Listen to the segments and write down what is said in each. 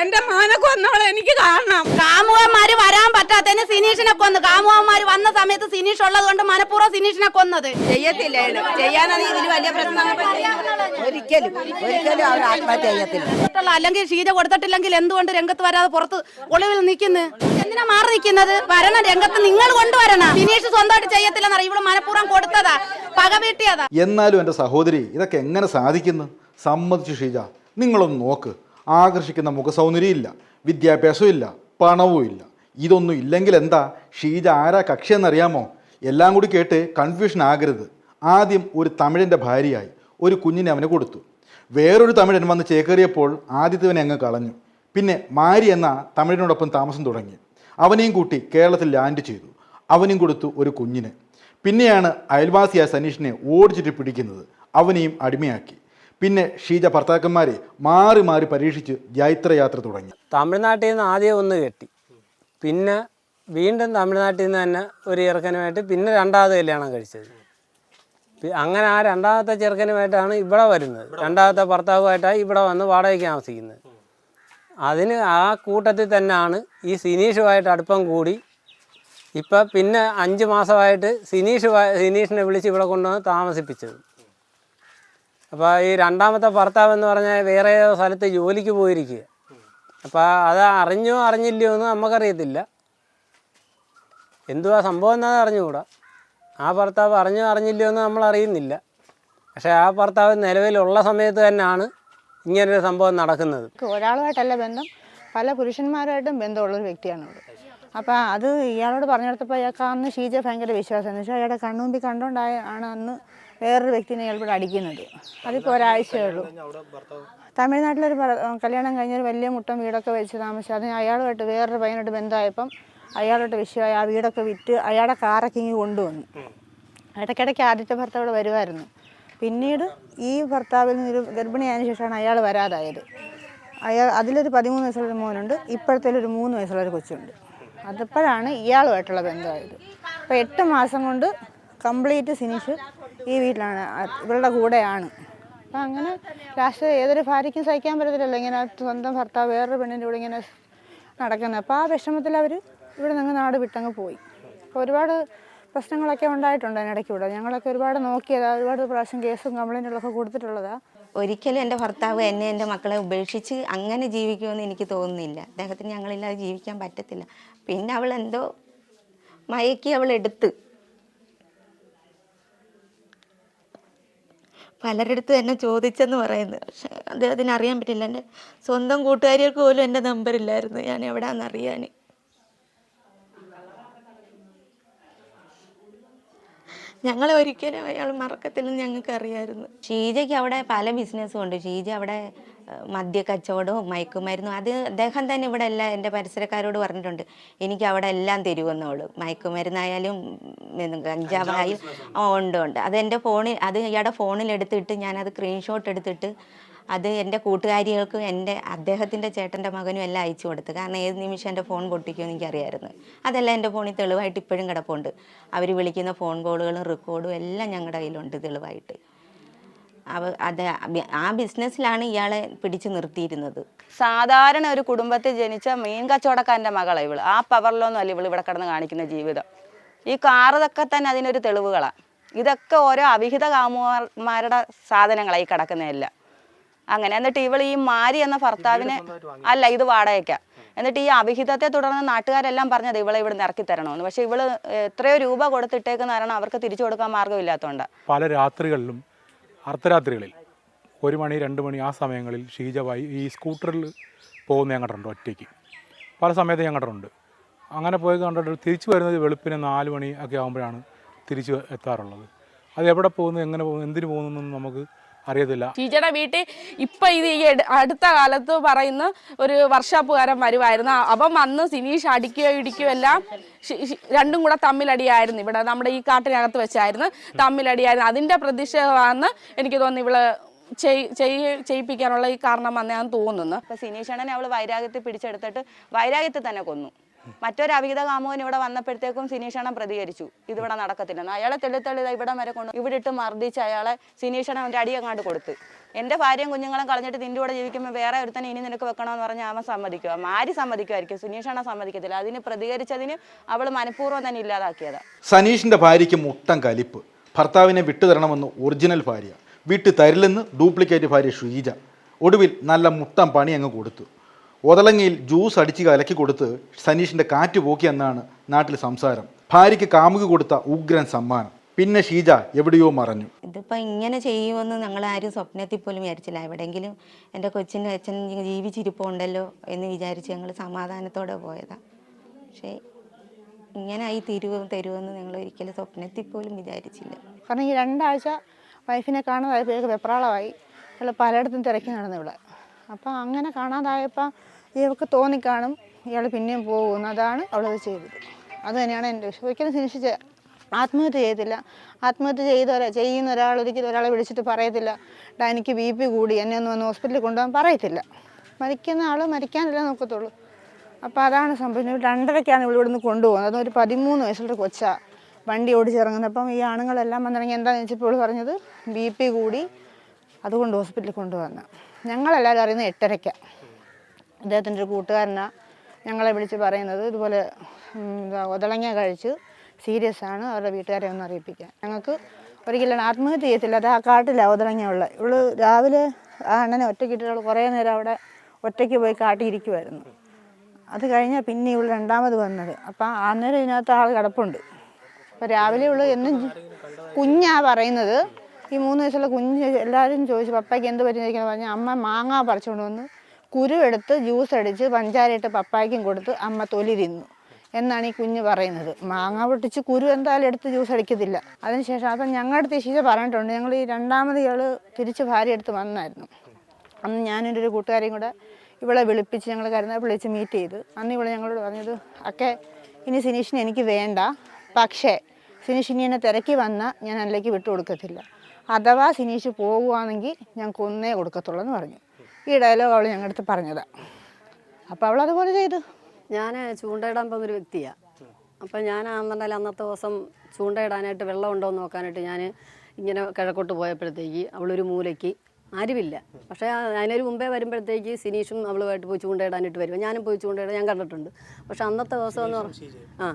എന്റെ മോനെ കൊന്നോളെ എനിക്ക് കാണണം. കാമുകന്മാര് വരാൻ പറ്റാത്തതിന് സിനീഷിനെ കൊന്നു. കാമുകന്മാര് വന്ന സമയത്ത് സിനീഷ് ഉള്ളത് കൊണ്ട് മനഃപൂർവം സിനീഷിനെ കൊന്നത്. ചെയ്യത്തില്ല ചെയ്യാനാണ് ഇതിൽ വലിയ പ്രശ്നം ഒരിക്കലും ഒരിക്കലും അവർ ആത്മഹത്യ ചെയ്യത്തില്ല. കൊടുത്തിട്ടുള്ള അല്ലെങ്കിൽ ഷീജ കൊടുത്തിട്ടില്ലെങ്കിൽ എന്തുകൊണ്ട് രംഗത്ത് വരാതെ പുറത്ത് ഒളിവിൽ നിൽക്കുന്നു? എന്തിനാ മാറി നിൽക്കുന്നത്? വരണം രംഗത്ത് നിങ്ങൾ കൊണ്ടുവരണം. സിനീഷ് സ്വന്തമായിട്ട് ചെയ്യത്തില്ലെന്നറിയ. ഇവിടെ മനഃപൂർവം കൊടുത്തതാ. പക വീട്ടിയതാ. എന്നാലും എന്റെ സഹോദരി ഇതൊക്കെ എങ്ങനെ സാധിക്കുന്നു? സമ്മതിച്ചു ഷീജ നിങ്ങളൊന്ന് നോക്ക്. ആകർഷിക്കുന്ന മുഖസൗന്ദര്യം ഇല്ല വിദ്യാഭ്യാസവും ഇല്ല പണവും ഇല്ല ഇതൊന്നും ഇല്ലെങ്കിൽ എന്താ? ഷീജ ആരാ കക്ഷിയെന്നറിയാമോ? എല്ലാം കൂടി കേട്ട് കൺഫ്യൂഷൻ ആകരുത്. ആദ്യം ഒരു തമിഴിന്റെ ഭാര്യയായി ഒരു കുഞ്ഞിനെ അവന് കൊടുത്തു. വേറൊരു തമിഴൻ വന്ന് ചേക്കേറിയപ്പോൾ ആദ്യത്തവനെ അങ്ങ് കളഞ്ഞു. പിന്നെ മാരി എന്ന തമിഴിനോടൊപ്പം താമസം തുടങ്ങി. അവനെയും കൂട്ടി കേരളത്തിൽ ലാൻഡ് ചെയ്തു. അവനും കൊടുത്തു ഒരു കുഞ്ഞിനെ. പിന്നെയാണ് അയൽവാസിയായ സനീഷിനെ ഓടിച്ചിട്ട് പിടിക്കുന്നത്. അവനെയും അടിമയാക്കി. പിന്നെ ഷീജ ഭർത്താക്കന്മാരെ മാറി മാറി പരീക്ഷിച്ച് ജൈത്രയാത്ര തുടങ്ങി. തമിഴ്നാട്ടിൽ നിന്ന് ആദ്യം ഒന്ന് കെട്ടി. പിന്നെ വീണ്ടും തമിഴ്നാട്ടിൽ നിന്ന് തന്നെ ഒരു ചെറുക്കനുമായിട്ട് പിന്നെ രണ്ടാമത് കല്യാണം കഴിച്ചത്. അങ്ങനെ ആ രണ്ടാമത്തെ ചെറുക്കനുമായിട്ടാണ് ഇവിടെ വരുന്നത്. രണ്ടാമത്തെ ഭർത്താവുമായിട്ടാണ് ഇവിടെ വന്ന് വാടകയ്ക്ക് താമസിക്കുന്നത്. അതിന് ആ കൂട്ടത്തിൽ തന്നെയാണ് ഈ സിനീഷുമായിട്ട് അടുപ്പം കൂടി. ഇപ്പം പിന്നെ അഞ്ച് മാസമായിട്ട് സിനീഷ് സിനീഷിനെ വിളിച്ച് ഇവിടെ കൊണ്ടുവന്ന് താമസിപ്പിച്ചത്. അപ്പോൾ ഈ രണ്ടാമത്തെ ഭർത്താവ് എന്ന് പറഞ്ഞാൽ വേറെ സ്ഥലത്ത് ജോലിക്ക് പോയിരിക്കുക അപ്പോൾ അത് അറിഞ്ഞോ അറിഞ്ഞില്ലയോ എന്ന് നമുക്കറിയത്തില്ല എന്തുവാ സംഭവം എന്നാ അറിഞ്ഞുകൂടാ. ആ ഭർത്താവ് അറിഞ്ഞോ അറിഞ്ഞില്ലയോ എന്ന് നമ്മൾ അറിയുന്നില്ല പക്ഷേ ആ ഭർത്താവ് നിലവിലുള്ള സമയത്ത് തന്നെയാണ് ഇങ്ങനൊരു സംഭവം നടക്കുന്നത്. ഒരാളുമായിട്ടല്ല ബന്ധം പല പുരുഷന്മാരായിട്ടും ബന്ധമുള്ള ഒരു വ്യക്തിയാണ് ഇവിടെ അപ്പോൾ അത് ഇയാളോട് പറഞ്ഞെടുത്തപ്പോൾ അയാൾക്ക് അന്ന് ഷീജ ഭയങ്കര വിശ്വാസം. എന്ന് വെച്ചാൽ അയാളുടെ കണ്ണുമ്പിൽ കണ്ടുകൊണ്ടായ ആണ് അന്ന് വേറൊരു വ്യക്തിനെ ഇവിടെ അടിക്കുന്നത്. അതിപ്പോൾ ഒരാഴ്ചയേ ഉള്ളൂ. തമിഴ്നാട്ടിലൊരു കല്യാണം കഴിഞ്ഞൊരു വലിയ മുട്ടം വീടൊക്കെ വെച്ച് താമസിച്ചു അതിന് അയാളുമായിട്ട് വേറൊരു പയ്യനോട്ട് ബന്ധമായപ്പം അയാളോട്ട് വിഷയമായി ആ വീടൊക്കെ വിറ്റ് അയാളുടെ കാറൊക്കെ ഇങ്ങ് കൊണ്ടുവന്നു. ഇടയ്ക്കിടയ്ക്ക് ആദ്യത്തെ ഭർത്താവ് വരുമായിരുന്നു. പിന്നീട് ഈ ഭർത്താവിൽ നിന്നൊരു ഗർഭിണിയായതിനു ശേഷമാണ് അയാൾ വരാതായത്. അയാൾ അതിലൊരു പതിമൂന്ന് വയസ്സുള്ളൊരു മോനുണ്ട് ഇപ്പോഴത്തേലൊരു ഒരു മൂന്ന് വയസ്സുള്ളൊരു കൊച്ചുണ്ട്. അതിപ്പോഴാണ് ഇയാളുമായിട്ടുള്ള ബന്ധമായത്. അപ്പോൾ എട്ട് മാസം കൊണ്ട് കംപ്ലീറ്റ് സിനിഷ് ഈ വീട്ടിലാണ് ഇവളുടെ കൂടെയാണ്. അപ്പം അങ്ങനെ ലാസ്റ്റ് ഏതൊരു ഭാര്യയ്ക്കും സഹിക്കാൻ പറ്റത്തില്ലല്ലോ ഇങ്ങനെ സ്വന്തം ഭർത്താവ് വേറൊരു പെണ്ണിന്റെ കൂടെ ഇങ്ങനെ നടക്കുന്നത്. അപ്പോൾ ആ വിഷമത്തിൽ അവർ ഇവിടെ നിന്ന് നാട് വിട്ടങ്ങ് പോയി. അപ്പോൾ ഒരുപാട് പ്രശ്നങ്ങളൊക്കെ ഉണ്ടായിട്ടുണ്ട് അതിനിടയ്ക്ക് ഇവിടെ ഞങ്ങളൊക്കെ ഒരുപാട് നോക്കിയതാ ഒരുപാട് പ്രാവശ്യം കേസും കംപ്ലൈന്റുകളൊക്കെ കൊടുത്തിട്ടുള്ളതാ. ഒരിക്കലും എന്റെ ഭർത്താവ് എന്നെ എന്റെ മക്കളെ ഉപേക്ഷിച്ച് അങ്ങനെ ജീവിക്കുമെന്ന് എനിക്ക് തോന്നുന്നില്ല. അദ്ദേഹത്തിന് ഞങ്ങളില്ലാതെ ജീവിക്കാൻ പറ്റത്തില്ല. പിന്നെ അവൾ എന്തോ മയക്കി അവൾ എടുത്ത്. പലരിടത്തും എന്നെ ചോദിച്ചെന്ന് പറയുന്നത്. പക്ഷെ അദ്ദേഹത്തിന് അറിയാൻ പറ്റില്ല. എന്റെ സ്വന്തം കൂട്ടുകാരികൾക്ക് പോലും എന്റെ നമ്പർ ഇല്ലായിരുന്നു. ഞാൻ എവിടെയാണെന്ന് അറിയാൻ. ഞങ്ങളെ ഒരിക്കലും അയാൾ മറക്കത്തില്ലെന്ന് ഞങ്ങൾക്ക് അറിയായിരുന്നു ഷീജയ്ക്ക് അവിടെ പല ബിസിനസ്സും ഉണ്ട്. ഷീജ അവിടെ മദ്യ കച്ചവടവും മയക്കുമരുന്നും അത് അദ്ദേഹം തന്നെ ഇവിടെ എല്ലാം എന്റെ പരിസരക്കാരോട് പറഞ്ഞിട്ടുണ്ട്. എനിക്ക് അവിടെ എല്ലാം തരുമെന്നോളൂ മയക്കുമരുന്നായാലും കഞ്ചാവായാലും കഞ്ചാവായും ഉണ്ട് ഉണ്ട്. അത് എന്റെ ഫോണിൽ അത് ഇയാളുടെ ഫോണിൽ എടുത്തിട്ട് ഞാനത് സ്ക്രീൻഷോട്ട് എടുത്തിട്ട് അത് എന്റെ കൂട്ടുകാരികൾക്കും എന്റെ അദ്ദേഹത്തിന്റെ ചേട്ടന്റെ മകനും എല്ലാം അയച്ചു കൊടുത്തു. കാരണം ഏത് നിമിഷം എന്റെ ഫോൺ പൊട്ടിക്കുമെന്ന് എനിക്കറിയായിരുന്നു. അതെല്ലാം എന്റെ ഫോണിൽ തെളിവായിട്ട് ഇപ്പോഴും കിടപ്പുണ്ട്. അവർ വിളിക്കുന്ന ഫോൺ കോളുകളും റെക്കോർഡും എല്ലാം ഞങ്ങളുടെ കയ്യിലുണ്ട് തെളിവായിട്ട്. അവ അത് ആ ബിസിനസ്സിലാണ് ഇയാളെ പിടിച്ചു നിർത്തിയിരുന്നത്. സാധാരണ ഒരു കുടുംബത്തിൽ ജനിച്ച മീൻ കച്ചവടക്കാരന്റെ മകളാണ് ഇവൾ. ആ പവറിലൊന്നും അല്ല ഇവൾ ഇവിടെ കിടന്ന് കാണിക്കുന്ന ജീവിതം. ഈ കാറതൊക്കെ തന്നെ അതിനൊരു തെളിവുകളാണ് ഇതൊക്കെ ഓരോ അവിഹിത കാമുമാരുടെ സാധനങ്ങളായി ഈ കിടക്കുന്നതെല്ലാം. അങ്ങനെ എന്നിട്ട് ഇവൾ ഈ മാരി എന്ന ഭർത്താവിനെ അല്ല ഇത് വാടകയ്ക്കാം. എന്നിട്ട് ഈ അവിഹിതത്തെ തുടർന്ന് നാട്ടുകാരെല്ലാം പറഞ്ഞത് ഇവളെ ഇവിടെ ഇറക്കി തരണമെന്ന്. പക്ഷെ ഇവൾ എത്രയോ രൂപ കൊടുത്തിട്ടേക്കുന്ന കാരണം അവർക്ക് തിരിച്ചു കൊടുക്കാൻ മാർഗമില്ലാത്തതുകൊണ്ട് പല രാത്രികളിലും അർദ്ധരാത്രികളിൽ. ഒരു മണി രണ്ട് മണി ആ സമയങ്ങളിൽ ഷീജ വൈ ഈ സ്കൂട്ടറിൽ പോകുന്ന ഞാൻ ഒറ്റയ്ക്ക്. പല സമയത്ത് ഞാൻ അങ്ങനെ പോയി കണ്ടിട്ട് തിരിച്ചു വരുന്നത് വെളുപ്പിന് നാല് മണി ഒക്കെ ആകുമ്പോഴാണ് തിരിച്ച് എത്താറുള്ളത്. അത് എവിടെ പോകുന്നു എങ്ങനെ പോകുന്നു എന്തിനു പോകുന്നു നമുക്ക് അറിയത്തില്ല. ടീച്ചറുടെ വീട്ടിൽ ഇപ്പൊ ഇത് ഈ അടുത്ത കാലത്ത് പറയുന്ന ഒരു വർഷാപ്പുകാരൻ വരുമായിരുന്നു അപ്പം വന്ന് സിനീഷ് അടിക്കുകയോ ഇടിക്കുകയോ എല്ലാം രണ്ടും കൂടെ തമ്മിലടിയായിരുന്നു ഇവിടെ. നമ്മുടെ ഈ കാട്ടിനകത്ത് വെച്ചായിരുന്നു തമ്മിലടിയായിരുന്നു. അതിന്റെ പ്രതിഷേധമാണെന്ന് എനിക്ക് തോന്നുന്നു ഇവൾ ചെയ്യിപ്പിക്കാനുള്ള ഈ കാരണം വന്നതാന്ന് തോന്നുന്നു. അപ്പൊ സിനീഷണനെ അവൾ വൈരാഗ്യത്തെ പിടിച്ചെടുത്തിട്ട് വൈരാഗ്യത്തെ തന്നെ കൊന്നു. മറ്റൊരു അവിഹിത കാമുകൻ ഇവിടെ വന്നപ്പോഴത്തേക്കും സിനീഷണം പ്രതികരിച്ചു. ഇതിവിടെ നടക്കത്തില്ലെന്ന് അയാളെ തെളിത്തള്ളി ഇവിടെ വരെ കൊണ്ട് ഇവിടെ ഇട്ട് മർദ്ദിച്ച് അയാളെ സിനീഷണം അവന്റെ അടിയങ്ങാണ്ട് കൊടുത്ത്. എന്റെ ഭാര്യയും കുഞ്ഞുങ്ങളും കളഞ്ഞിട്ട് നിന്റെ കൂടെ ജീവിക്കുമ്പോൾ വേറെ ഒരുത്തനെ ഇനി നിനക്ക് വെക്കണമെന്ന് പറഞ്ഞാൽ അവൻ സമ്മതിക്കുക ആര് സമ്മതിക്കുമായിരിക്കും? സുനീഷാണ് സമ്മതിക്കത്തില്ല. അതിന് പ്രതികരിച്ചതിന് അവൾ മനഃപൂർവം തന്നെ ഇല്ലാതാക്കിയതാണ് സനീഷിന്റെ ഭാര്യയ്ക്ക് മുട്ടം കലിപ്പ്. ഭർത്താവിനെ വിട്ടുതരണമെന്ന് ഒറിജിനൽ ഭാര്യ. വിട്ടു തരില്ലെന്ന് ഡ്യൂപ്ലിക്കേറ്റ് ഭാര്യ ഷീജ. ഒടുവിൽ നല്ല മുട്ടം പണി അങ്ങ് കൊടുത്തു. ഒതളങ്ങിയിൽ ജ്യൂസ് അടിച്ച് കലക്കി കൊടുത്ത് സനീഷിന്റെ കാറ്റ് പോക്കി എന്നാണ് നാട്ടിൽ സംസാരം. ഭാര്യയ്ക്ക് കാമുക കൊടുത്ത ഉഗ്രൻ സമ്മാനം. പിന്നെ ഷീജ എവിടെയോ മറഞ്ഞു. ഇതിപ്പോൾ ഇങ്ങനെ ചെയ്യുമെന്ന് ഞങ്ങൾ ആരും സ്വപ്നത്തിൽ പോലും വിചാരിച്ചില്ല. എവിടെയെങ്കിലും എന്റെ കൊച്ചിന്റെ അച്ഛൻ ജീവിച്ചിരിപ്പുണ്ടല്ലോ എന്ന് വിചാരിച്ച് ഞങ്ങൾ സമാധാനത്തോടെ പോയതാണ് പക്ഷേ ആയി തിരുവ് തരുമെന്ന് ഞങ്ങൾ ഒരിക്കലും സ്വപ്നത്തിൽ പോലും വിചാരിച്ചില്ല. കാരണം ഈ രണ്ടാഴ്ച വൈഫിനെ കാണാതായപ്പോഴേക്ക് വെപ്രാളമായി. പലയിടത്തും തിരക്കി നടന്നു ഇവിടെ അപ്പം അങ്ങനെ കാണാതായപ്പോൾ ഇവൾക്ക് തോന്നിക്കാണും ഇയാൾ പിന്നെയും പോകുന്നു അതാണ് അവളത് ചെയ്തത്. അത് തന്നെയാണ് എന്റെ വിഷയം ഒരിക്കലും സിനിഷ് ആത്മഹത്യ ചെയ്തില്ല ആത്മഹത്യ ചെയ്ത ചെയ്യുന്ന ഒരാൾ ഒരിക്കലും ഒരാളെ വിളിച്ചിട്ട് പറയത്തില്ല. ഡാ എനിക്ക് ബി പി കൂടി എന്നെ ഒന്ന് വന്ന് ഹോസ്പിറ്റലിൽ കൊണ്ടുപോകാൻ പറയത്തില്ല. മരിക്കുന്ന ആൾ മരിക്കാനല്ല നോക്കത്തുള്ളൂ. അപ്പോൾ അതാണ് സംഭവിച്ചത് രണ്ടരയ്ക്കാണ് ഇവിടെ ഇവിടുന്ന് കൊണ്ടുപോകുന്നത്. അതൊരു പതിമൂന്ന് വയസ്സുള്ള കൊച്ചാണ് വണ്ടി ഓടിച്ചിറങ്ങുന്നത്. അപ്പം ഈ ആണുങ്ങളെല്ലാം വന്നിറങ്ങി എന്താണെന്ന് വെച്ചപ്പോൾ പറഞ്ഞത് ബി പി കൂടി അതുകൊണ്ട് ഹോസ്പിറ്റലിൽ കൊണ്ടുവന്ന ഞങ്ങളെല്ലാവരും അറിയുന്നത് എട്ടരയ്ക്കാണ് അദ്ദേഹത്തിന്റെ ഒരു കൂട്ടുകാരനാണ് ഞങ്ങളെ വിളിച്ച് പറയുന്നത് ഇതുപോലെ ഒതളങ്ങ കഴിച്ച് സീരിയസ് ആണ് അവരുടെ വീട്ടുകാരെ ഒന്ന് അറിയിപ്പിക്കാൻ. ഞങ്ങൾക്ക് ഒരിക്കലും ആത്മഹത്യ ചെയ്യത്തില്ല. അത് ആ കാട്ടിലാണ് ഒതളങ്ങ ഇവൾ രാവിലെ ആ അണ്ണനെ ഒറ്റയ്ക്ക് ഇട്ടിട്ടുള്ള കുറേ നേരം അവിടെ ഒറ്റയ്ക്ക് പോയി കാട്ടിയിരിക്കുമായിരുന്നു അത് കഴിഞ്ഞാൽ പിന്നെ ഇവൾ രണ്ടാമത് വന്നത്. അപ്പം അന്നേരം ഇതിനകത്ത് ആൾ കിടപ്പുണ്ട്. അപ്പം രാവിലെ ഇവൾ എന്നും കുഞ്ഞാ പറയുന്നത്. ഈ മൂന്ന് വയസ്സുള്ള കുഞ്ഞ് എല്ലാവരും ചോദിച്ചു പപ്പയ്ക്ക് എന്ത് പറ്റുന്നിരിക്കുന്നത് പറഞ്ഞാൽ അമ്മ മാങ്ങ പറിച്ചുകൊണ്ട് വന്ന് കുരു എടുത്ത് ജ്യൂസ് അടിച്ച് പഞ്ചാരയിട്ട് പപ്പായ്ക്കും കൊടുത്ത് അമ്മ തൊലി തിന്നു എന്നാണ് ഈ കുഞ്ഞ് പറയുന്നത്. മാങ്ങ പൊട്ടിച്ച് കുരു എന്തായാലും എടുത്ത് ജ്യൂസ് അടിക്കത്തില്ല. അതിനുശേഷം അപ്പം ഞങ്ങളുടെ ശീല പറഞ്ഞിട്ടുണ്ട്. ഞങ്ങൾ ഈ രണ്ടാമത് ഇയാൾ തിരിച്ച് ഭാര്യ എടുത്ത് വന്നായിരുന്നു. അന്ന് ഞാനെന്റെ ഒരു കൂട്ടുകാരെയും കൂടെ ഇവളെ വിളിപ്പിച്ച് ഞങ്ങൾ കരുന്ന വിളിച്ച് മീറ്റ് ചെയ്ത്. അന്ന് ഇവളെ ഞങ്ങളോട് പറഞ്ഞത് ഒക്കെ ഇനി സിനീഷിനെ എനിക്ക് വേണ്ട. പക്ഷേ സിനീഷ് എന്നെ തിരക്കി വന്നാൽ ഞാൻ അതിലേക്ക് വിട്ടു കൊടുക്കത്തില്ല അഥവാ സിനീഷ് പോകുവാണെങ്കിൽ ഞാൻ കൊന്നേ കൊടുക്കത്തുള്ളൂ എന്ന് പറഞ്ഞു. ഈ ഡയലോഗ് അവൾ ഞങ്ങളുടെ അടുത്ത് പറഞ്ഞത്. അപ്പോൾ അവൾ അതുപോലെ ചെയ്തു. ഞാൻ ചൂണ്ടയിടാൻ പോകുന്ന ഒരു വ്യക്തിയാണ് അപ്പം ഞാൻ ആണെന്നുണ്ടെങ്കിൽ അന്നത്തെ ദിവസം ചൂണ്ടയിടാനായിട്ട് വെള്ളം ഉണ്ടോ എന്ന് നോക്കാനായിട്ട് ഞാൻ ഇങ്ങനെ കിഴക്കോട്ട് പോയപ്പോഴത്തേക്ക് അവളൊരു മൂലയ്ക്ക് ആരുമില്ല. പക്ഷേ അതിനൊരു മുമ്പേ വരുമ്പോഴത്തേക്ക് സിനീഷും അവളുമായിട്ട് പോയി ചൂണ്ടയിടാനായിട്ട് വരും ഞാനും പോയി ചൂണ്ടയിടാൻ ഞാൻ കണ്ടിട്ടുണ്ട്. പക്ഷേ അന്നത്തെ ദിവസം എന്ന് പറഞ്ഞാൽ ആ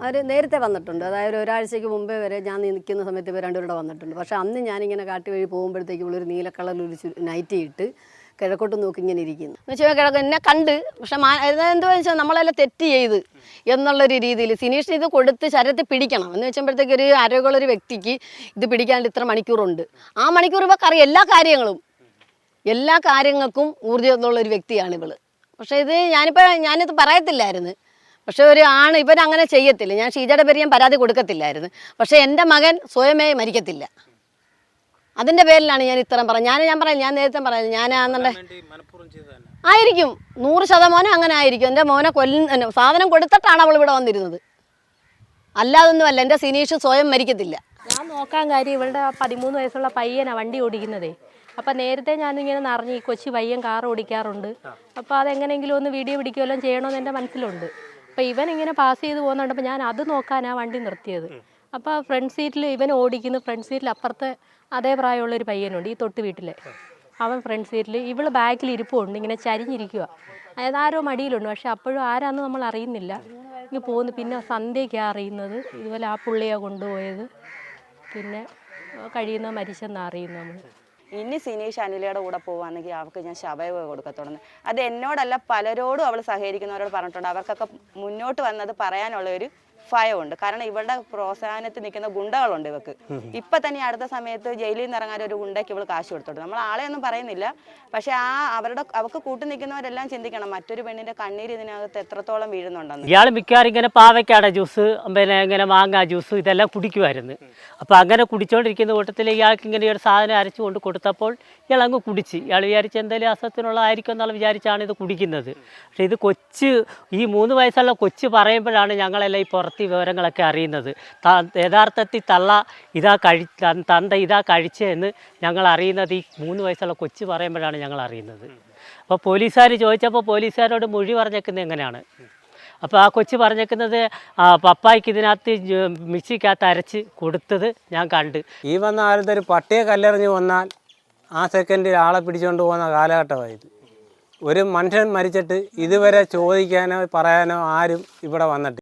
അവർ നേരത്തെ വന്നിട്ടുണ്ട്. അതായത് ഒരു ഒരാഴ്ചയ്ക്ക് മുമ്പേ വരെ ഞാൻ നിൽക്കുന്ന സമയത്ത് ഇവർ രണ്ടുപേരുടെ വന്നിട്ടുണ്ട്. പക്ഷേ അന്ന് ഞാനിങ്ങനെ കാട്ടി വഴി പോകുമ്പോഴത്തേക്ക് ഇവളൊരു നീലക്കളറിൽ ഒരു നൈറ്റി ഇട്ട് കിഴക്കോട്ട് നോക്കി ഇങ്ങനെ ഇരിക്കുന്നു. എന്ന് വെച്ചാൽ കിഴക്ക് എന്നെ കണ്ട് പക്ഷെ എന്തോ വെച്ചാൽ നമ്മളെല്ലാം തെറ്റ് ചെയ്ത് എന്നുള്ളൊരു രീതിയിൽ സിനീഷിന് ഇത് കൊടുത്ത് ശരീരത്തിൽ പിടിക്കണം. എന്ന് വെച്ചപ്പോഴത്തേക്ക് ഒരു ആരോഗ്യമുള്ളൊരു വ്യക്തിക്ക് ഇത് പിടിക്കാണ്ട് ഇത്ര മണിക്കൂറുണ്ട്. ആ മണിക്കൂർ കറി എല്ലാ കാര്യങ്ങളും. എല്ലാ കാര്യങ്ങൾക്കും ഊർജമുള്ള ഒരു വ്യക്തിയാണ് ഇവൾ. പക്ഷേ ഇത് ഞാനിപ്പോൾ ഞാനിത് പറയത്തില്ലായിരുന്നു. പക്ഷെ ഒരു ആണ് ഇവൻ അങ്ങനെ ചെയ്യത്തില്ല. ഞാൻ ഷീജയുടെ പേര് ഞാൻ പരാതി കൊടുക്കത്തില്ലായിരുന്നു. പക്ഷേ എന്റെ മകൻ സ്വയമേ മരിക്കത്തില്ല. അതിന്റെ പേരിലാണ് ഞാൻ ഇത്രയും പറഞ്ഞത്. ഞാൻ ഞാൻ പറയാം ഞാൻ നേരത്തെ പറയാം ഞാനാണെന്നുണ്ടെ ആയിരിക്കും. നൂറ് ശതമാനം അങ്ങനെ ആയിരിക്കും. എന്റെ മോനെ കൊല്ലുന്ന സാധനം കൊടുത്തിട്ടാണ് അവൾ ഇവിടെ വന്നിരുന്നത്. അല്ലാതൊന്നുമല്ല എന്റെ സിനീഷ് സ്വയം മരിക്കത്തില്ല. ഞാൻ നോക്കാൻ കാര്യം ഇവളുടെ പതിമൂന്ന് വയസ്സുള്ള പയ്യനാണ് വണ്ടി ഓടിക്കുന്നതേ. അപ്പം നേരത്തെ ഞാനിങ്ങനെ നിറഞ്ഞ് ഈ കൊച്ചി പയ്യൻ കാർ ഓടിക്കാറുണ്ട്. അപ്പോൾ അതെങ്ങനെയെങ്കിലും ഒന്ന് വീഡിയോ പിടിക്കുകയെല്ലാം ചെയ്യണമെന്ന് എന്റെ മനസ്സിലുണ്ട്. അപ്പോൾ ഇവൻ ഇങ്ങനെ പാസ് ചെയ്ത് പോകുന്നുണ്ട്. അപ്പോൾ ഞാൻ അത് നോക്കാനാണ് വണ്ടി നിർത്തിയത്. അപ്പോൾ ഫ്രണ്ട് സീറ്റിൽ ഇവൻ ഓടിക്കുന്നു. ഫ്രണ്ട് സീറ്റിൽ അപ്പുറത്തെ അതേ പ്രായമുള്ള ഒരു പയ്യനുണ്ട് ഈ തൊട്ട് വീട്ടിലെ. അവൻ ഫ്രണ്ട് സീറ്റിൽ ഇവൾ ബാക്കിൽ ഇരിപ്പുണ്ട്. ഇങ്ങനെ ചരിഞ്ഞിരിക്കുക അതായത് ആരോ മടിയിലുണ്ട്. പക്ഷെ അപ്പോഴും ആരാന്ന് നമ്മൾ അറിയുന്നില്ല. ഇങ്ങനെ പോകുന്നു പിന്നെ സന്ധ്യയ്ക്കാണ് അറിയുന്നത്. ഇതുപോലെ ആ പുള്ളിയാണ് കൊണ്ടുപോയത്. പിന്നെ കഴിയുന്ന മരിച്ചെന്ന് അറിയുന്നു നമ്മൾ ഇനി സിനീഷ് അനിലയുടെ കൂടെ പോവാണെങ്കിൽ അവൾക്ക് ഞാൻ ശവയവ് കൊടുക്കത്തുള്ളൂ അത് എന്നോടല്ല പലരോടും അവൾ സഹകരിക്കുന്നവരോട് പറഞ്ഞിട്ടുണ്ട്. അവർക്കൊക്കെ മുന്നോട്ട് വന്നത് പറയാനുള്ള ഒരു ഭയമുണ്ട് കാരണം ഇവളുടെ പ്രോത്സാഹനത്തിൽ നിൽക്കുന്ന ഗുണ്ടകളുണ്ട് ഇവക്ക്. ഇപ്പൊ തന്നെ അടുത്ത സമയത്ത് ജയിലിൽ നിന്ന് ഇറങ്ങാൻ ഒരു ഗുണ്ടയ്ക്ക് ഇവൾ കാശ് കൊടുത്തോട്ട് നമ്മൾ ആളെ ഒന്നും പറയുന്നില്ല. പക്ഷെ ആ അവരുടെ അവക്ക് കൂട്ടു നിൽക്കുന്നവരെല്ലാം ചിന്തിക്കണം മറ്റൊരു പെണ്ണിന്റെ കണ്ണീര് ഇതിനകത്ത് എത്രത്തോളം വീഴുന്നുണ്ടെന്ന്. ഇയാൾ മിക്കവാറും ഇങ്ങനെ പാവയ്ക്കാട ജ്യൂസ് പിന്നെ ഇങ്ങനെ മാങ്ങ ജ്യൂസ് ഇതെല്ലാം കുടിക്കുമായിരുന്നു. അപ്പൊ അങ്ങനെ കുടിച്ചോണ്ടിരിക്കുന്ന കൂട്ടത്തിൽ ഇയാൾക്ക് ഇങ്ങനെ ഒരു സാധനം അരച്ചു കൊണ്ട് കൊടുത്തപ്പോൾ ഇയാൾ അങ്ങ് കുടിച്ച്. ഇയാൾ വിചാരിച്ച് എന്തെങ്കിലും അസത്തിനുള്ള ആയിരിക്കും എന്നുള്ള വിചാരിച്ചാണ് ഇത് കുടിക്കുന്നത്. പക്ഷെ ഇത് കൊച്ച് ഈ മൂന്ന് വയസ്സുള്ള കൊച്ച് പറയുമ്പോഴാണ് ഞങ്ങളെല്ലാം ഈ പുറത്ത് ഈ വിവരങ്ങളൊക്കെ അറിയുന്നത്. യഥാർത്ഥത്തിൽ തള്ള ഇതാ കഴി തന്ത ഇതാ കഴിച്ചതെന്ന് ഞങ്ങൾ അറിയുന്നത് ഈ മൂന്ന് വയസ്സുള്ള കൊച്ചു പറയുമ്പോഴാണ് ഞങ്ങൾ അറിയുന്നത്. അപ്പോൾ പോലീസുകാർ ചോദിച്ചപ്പോൾ പോലീസുകാരോട് മൊഴി പറഞ്ഞേക്കുന്നത് എങ്ങനെയാണ്? അപ്പോൾ ആ കൊച്ചു പറഞ്ഞേക്കുന്നത് പപ്പായ്ക്ക് ഇതിനകത്ത് മിക്സിക്കകത്ത് അരച്ച് കൊടുത്തത് ഞാൻ കണ്ട്. ഈ വന്ന കാലത്ത് ഒരു പട്ടിയെ കല്ലെറിഞ്ഞ് വന്നാൽ ആ സെക്കൻഡിൽ ആളെ പിടിച്ചുകൊണ്ട് പോകുന്ന കാലഘട്ടമായത് ഒരു മനുഷ്യൻ മരിച്ചിട്ട് ഇതുവരെ ചോദിക്കാനോ പറയാനോ ആരും ഇവിടെ വന്നിട്ടില്ല.